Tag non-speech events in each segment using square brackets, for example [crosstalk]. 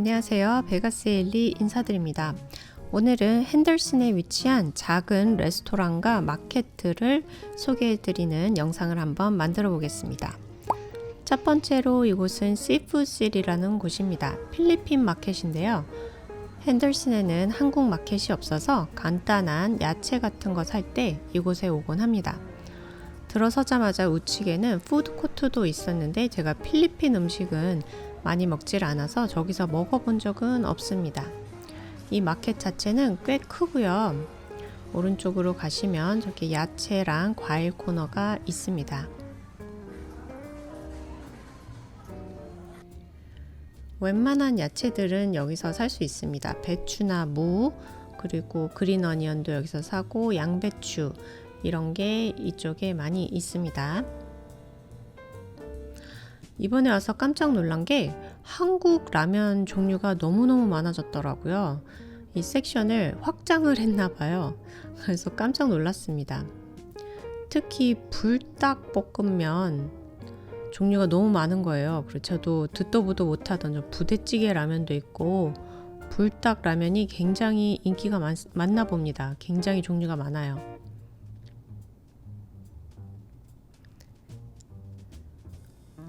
안녕하세요. 베가스 엘리 인사드립니다. 오늘은 핸들슨에 위치한 작은 레스토랑과 마켓을 소개해드리는 영상을 한번 만들어 보겠습니다. 첫 번째로 이곳은 시푸실이라는 곳입니다. 필리핀 마켓인데요. 핸들슨에는 한국 마켓이 없어서 간단한 야채 같은 거 살 때 이곳에 오곤 합니다. 들어서자마자 우측에는 푸드코트도 있었는데 제가 필리핀 음식은 많이 먹질 않아서 저기서 먹어본 적은 없습니다. 이 마켓 자체는 꽤 크고요. 오른쪽으로 가시면 저기 야채랑 과일 코너가 있습니다. 웬만한 야채들은 여기서 살 수 있습니다. 배추나 무, 그리고 그린 어니언도 여기서 사고 양배추 이런 게 이쪽에 많이 있습니다. 이번에 와서 깜짝 놀란 게 한국 라면 종류가 너무너무 많아졌더라고요. 이 섹션을 확장을 했나 봐요. 그래서 깜짝 놀랐습니다. 특히 불닭볶음면 종류가 너무 많은 거예요. 그리고 저도 듣도 보도 못하던 부대찌개 라면도 있고 불닭 라면이 굉장히 인기가 많, 많나 봅니다. 굉장히 종류가 많아요.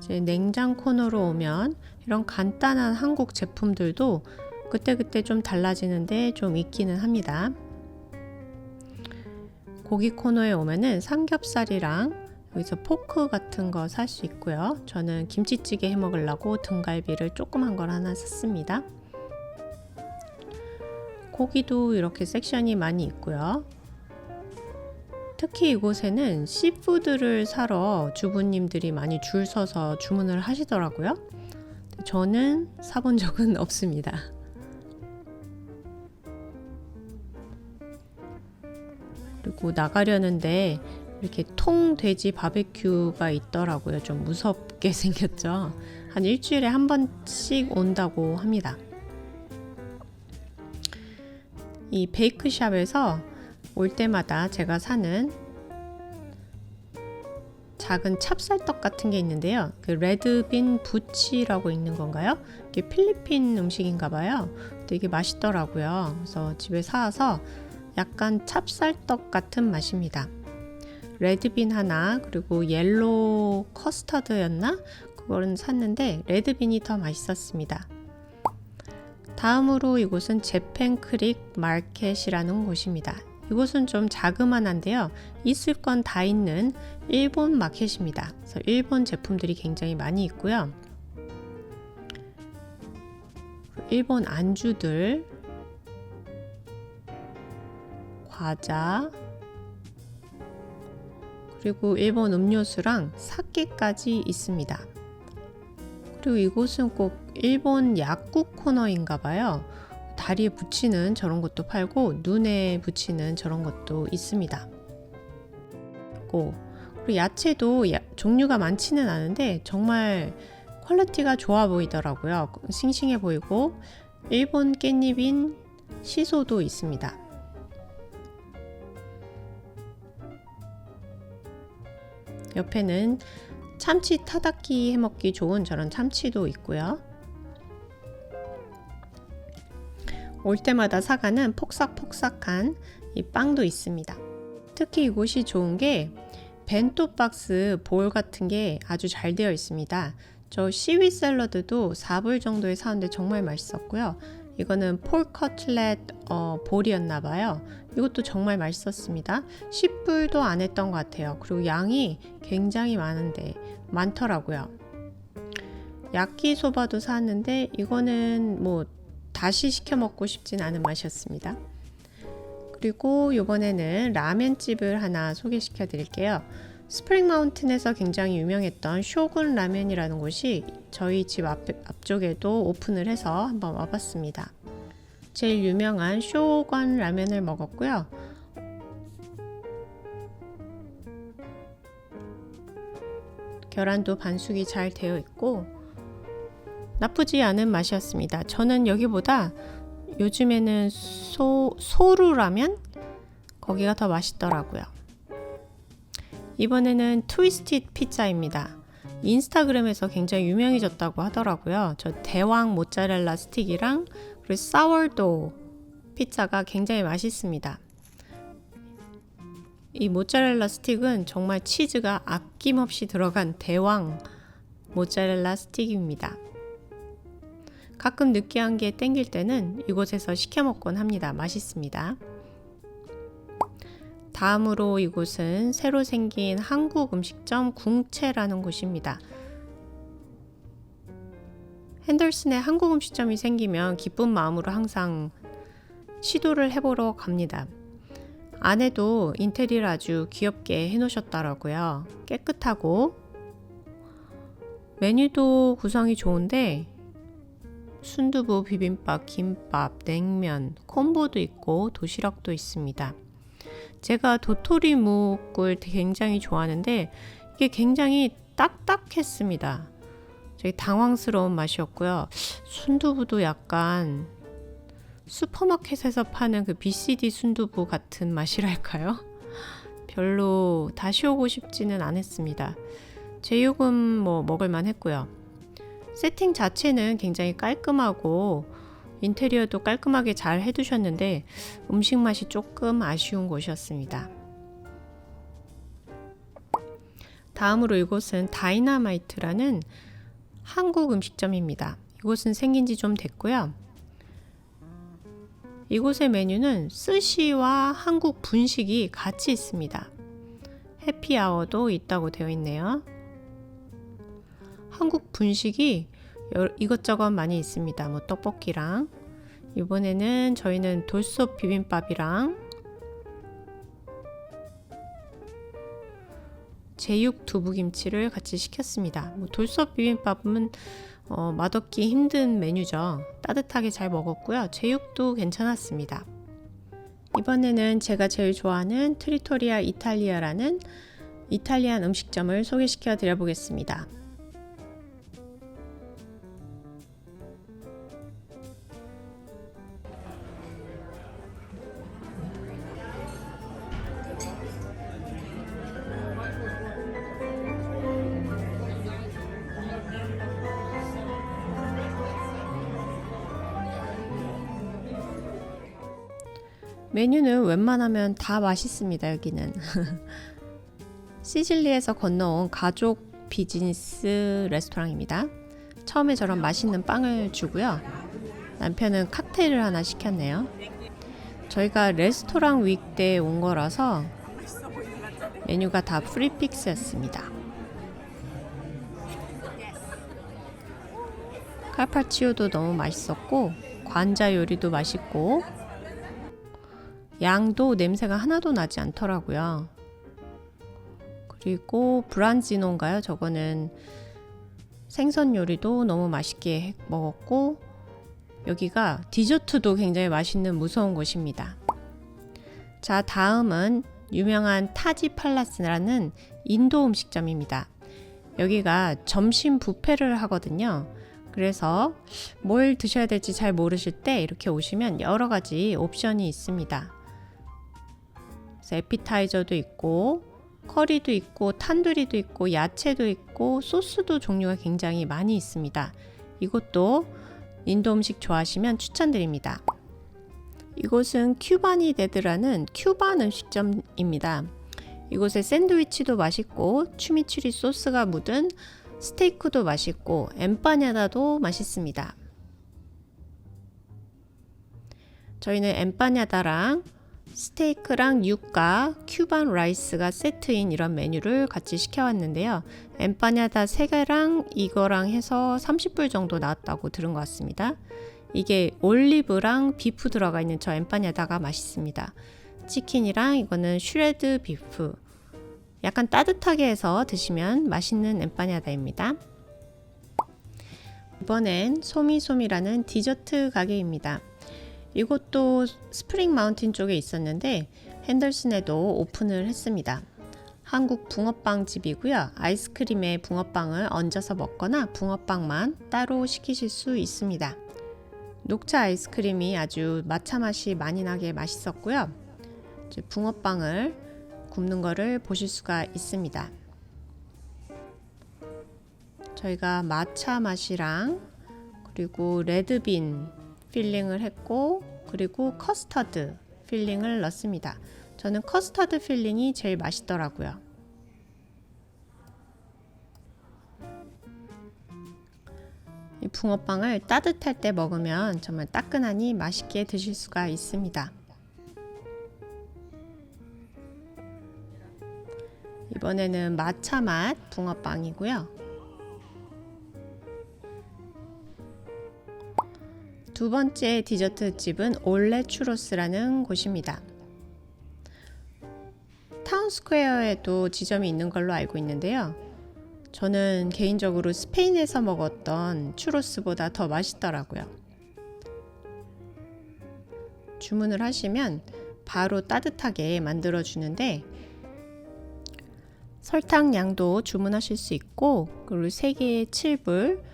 이제 냉장 코너로 오면 이런 간단한 한국 제품들도 그때그때 좀 달라지는데 좀 있기는 합니다. 고기 코너에 오면은 삼겹살이랑 여기서 포크 같은 거 살 수 있고요. 저는 김치찌개 해 먹으려고 등갈비를 조그만 걸 하나 샀습니다. 고기도 이렇게 섹션이 많이 있고요. 특히 이곳에는 씨푸드를 사러 주부님들이 많이 줄 서서 주문을 하시더라고요. 저는 사본 적은 [laughs] 없습니다. 그리고 나가려는데 이렇게 통돼지 바베큐가 있더라고요. 좀 무섭게 [laughs] 생겼죠. 한 일주일에 한 번씩 온다고 합니다. 이 베이크샵에서 올 때마다 제가 사는 작은 찹쌀떡 같은 게 있는데요. 그 레드빈 부치라고 있는 건가요? 이게 필리핀 음식인가 봐요. 되게 맛있더라고요. 그래서 집에 사와서 약간 찹쌀떡 같은 맛입니다. 레드빈 하나 그리고 옐로우 커스터드였나? 그거는 샀는데 레드빈이 더 맛있었습니다. 다음으로 이곳은 제펜크릭 마켓이라는 곳입니다. 이곳은 좀 자그만한데요. 있을 건 다 있는 일본 마켓입니다. 그래서 일본 제품들이 굉장히 많이 있고요. 일본 안주들, 과자, 그리고 일본 음료수랑 사케까지 있습니다. 그리고 이곳은 꼭 일본 약국 코너인가 봐요. 다리에 붙이는 저런 것도 팔고 눈에 붙이는 저런 것도 있습니다. 그리고 야채도 야, 종류가 많지는 않은데 정말 퀄리티가 좋아 보이더라고요. 싱싱해 보이고 일본 깻잎인 시소도 있습니다. 옆에는 참치 타다키 해먹기 좋은 저런 참치도 있고요. 올 때마다 사가는 폭삭폭삭한 이 빵도 있습니다. 특히 이곳이 좋은 게 벤또 박스 볼 같은 게 아주 잘 되어 있습니다. 저 시위 샐러드도 4불 정도에 사는데 정말 맛있었고요. 이거는 폴 커틀렛 어, 볼이었나 봐요. 이것도 정말 맛있었습니다. 10불도 안 했던 것 같아요. 그리고 양이 굉장히 많은데 많더라고요. 야끼소바도 사왔는데 이거는 뭐 다시 시켜 먹고 싶진 않은 맛이었습니다. 그리고 이번에는 라면집을 하나 소개시켜 드릴게요. 스프링 마운틴에서 굉장히 유명했던 쇼군 라면이라는 곳이 저희 집 앞, 앞쪽에도 오픈을 해서 한번 와봤습니다. 제일 유명한 쇼건 라면을 먹었고요. 계란도 반숙이 잘 되어 있고 나쁘지 않은 맛이었습니다. 저는 여기보다 요즘에는 소, 소루라면 거기가 더 맛있더라고요. 이번에는 트위스티드 피자입니다. 인스타그램에서 굉장히 유명해졌다고 하더라고요. 저 대왕 모짜렐라 스틱이랑 그리고 사워도 피자가 굉장히 맛있습니다. 이 모짜렐라 스틱은 정말 치즈가 아낌없이 들어간 대왕 모짜렐라 스틱입니다. 가끔 느끼한 게 땡길 때는 이곳에서 시켜 먹곤 합니다. 맛있습니다. 다음으로 이곳은 새로 생긴 한국 음식점 궁채라는 곳입니다. 핸더슨에 한국 음식점이 생기면 기쁜 마음으로 항상 시도를 해보러 갑니다. 안에도 인테리어를 아주 귀엽게 해놓으셨더라고요. 깨끗하고 메뉴도 구성이 좋은데 순두부, 비빔밥, 김밥, 냉면, 콤보도 있고 도시락도 있습니다. 제가 도토리 묵을 굉장히 좋아하는데 이게 굉장히 딱딱했습니다. 되게 당황스러운 맛이었고요. 순두부도 약간 슈퍼마켓에서 파는 그 BCD 순두부 같은 맛이랄까요? 별로 다시 오고 싶지는 않았습니다. 제육은 뭐 먹을만 했고요. 세팅 자체는 굉장히 깔끔하고 인테리어도 깔끔하게 잘 해두셨는데 음식 맛이 조금 아쉬운 곳이었습니다. 다음으로 이곳은 다이나마이트라는 한국 음식점입니다. 이곳은 생긴 지 좀 됐고요. 이곳의 메뉴는 스시와 한국 분식이 같이 있습니다. 해피아워도 있다고 되어 있네요. 한국 분식이 이것저것 많이 있습니다. 뭐 떡볶이랑 이번에는 저희는 돌솥 비빔밥이랑 제육 두부김치를 같이 시켰습니다. 뭐 돌솥 비빔밥은 어, 맛없기 힘든 메뉴죠. 따뜻하게 잘 먹었고요. 제육도 괜찮았습니다. 이번에는 제가 제일 좋아하는 트리토리아 이탈리아라는 이탈리안 음식점을 소개시켜 드려 보겠습니다. 메뉴는 웬만하면 다 맛있습니다. 여기는 [laughs] 시실리에서 건너온 가족 비즈니스 레스토랑입니다. 처음에 저런 맛있는 빵을 주고요. 남편은 칵테일을 하나 시켰네요. 저희가 레스토랑 윅때에 온 거라서 메뉴가 다 프리픽스였습니다. 칼파치오도 너무 맛있었고 관자 요리도 맛있고 양도 냄새가 하나도 나지 않더라고요. 그리고 브란지노인가요? 저거는 생선 요리도 너무 맛있게 먹었고 여기가 디저트도 굉장히 맛있는 무서운 곳입니다. 자, 다음은 유명한 타지 팔라스라는 인도 음식점입니다. 여기가 점심 뷔페를 하거든요. 그래서 뭘 드셔야 될지 잘 모르실 때 이렇게 오시면 여러 가지 옵션이 있습니다. 에피타이저도 있고 커리도 있고 탄두리도 있고 야채도 있고 소스도 종류가 굉장히 많이 있습니다. 이것도 인도 음식 좋아하시면 추천드립니다. 이곳은 큐바니 데드라는 큐반 음식점입니다. 이곳에 샌드위치도 맛있고 추미추리 소스가 묻은 스테이크도 맛있고 엠파냐다도 맛있습니다. 저희는 엠파냐다랑 스테이크랑 육과 큐반 라이스가 세트인 이런 메뉴를 같이 시켜왔는데요. 엠파냐다 3개랑 이거랑 해서 30불 정도 나왔다고 들은 것 같습니다. 이게 올리브랑 비프 들어가 있는 저 엠파냐다가 맛있습니다. 치킨이랑 이거는 슈레드 비프. 약간 따뜻하게 해서 드시면 맛있는 엠파냐다입니다. 이번엔 소미소미라는 디저트 가게입니다. 이것도 스프링 마운틴 쪽에 있었는데 핸들슨에도 오픈을 했습니다. 한국 붕어빵 집이고요. 아이스크림에 붕어빵을 얹어서 먹거나 붕어빵만 따로 시키실 수 있습니다. 녹차 아이스크림이 아주 마차 맛이 많이 나게 맛있었고요. 붕어빵을 굽는 거를 보실 수가 있습니다. 저희가 마차 맛이랑 그리고 레드빈 필링을 했고 그리고 커스터드 필링을 넣습니다. 저는 커스터드 필링이 제일 맛있더라고요. 이 붕어빵을 따뜻할 때 먹으면 정말 따끈하니 맛있게 드실 수가 있습니다. 이번에는 마차 맛 붕어빵이고요. 두 번째 디저트 집은 올레 추로스라는 곳입니다. 타운스퀘어에도 지점이 있는 걸로 알고 있는데요. 저는 개인적으로 스페인에서 먹었던 추로스보다 더 맛있더라고요. 주문을 하시면 바로 따뜻하게 만들어 주는데 설탕 양도 주문하실 수 있고 그리고 3개의 7불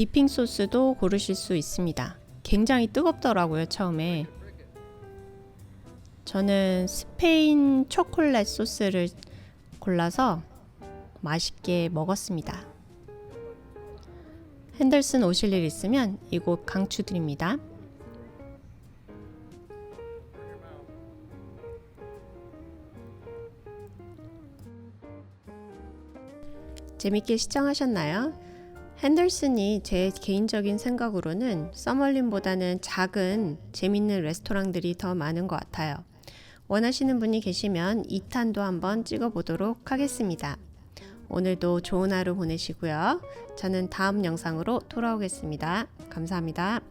디핑 소스도 고르실 수 있습니다. 굉장히 뜨겁더라고요, 처음에. 저는 스페인 초콜릿 소스를 골라서 맛있게 먹었습니다. 핸들슨 오실 일 있으면 이곳 강추드립니다. 재밌게 시청하셨나요? 핸들슨이 제 개인적인 생각으로는 서멀린보다는 작은 재밌는 레스토랑들이 더 많은 것 같아요. 원하시는 분이 계시면 2탄도 한번 찍어보도록 하겠습니다. 오늘도 좋은 하루 보내시고요. 저는 다음 영상으로 돌아오겠습니다. 감사합니다.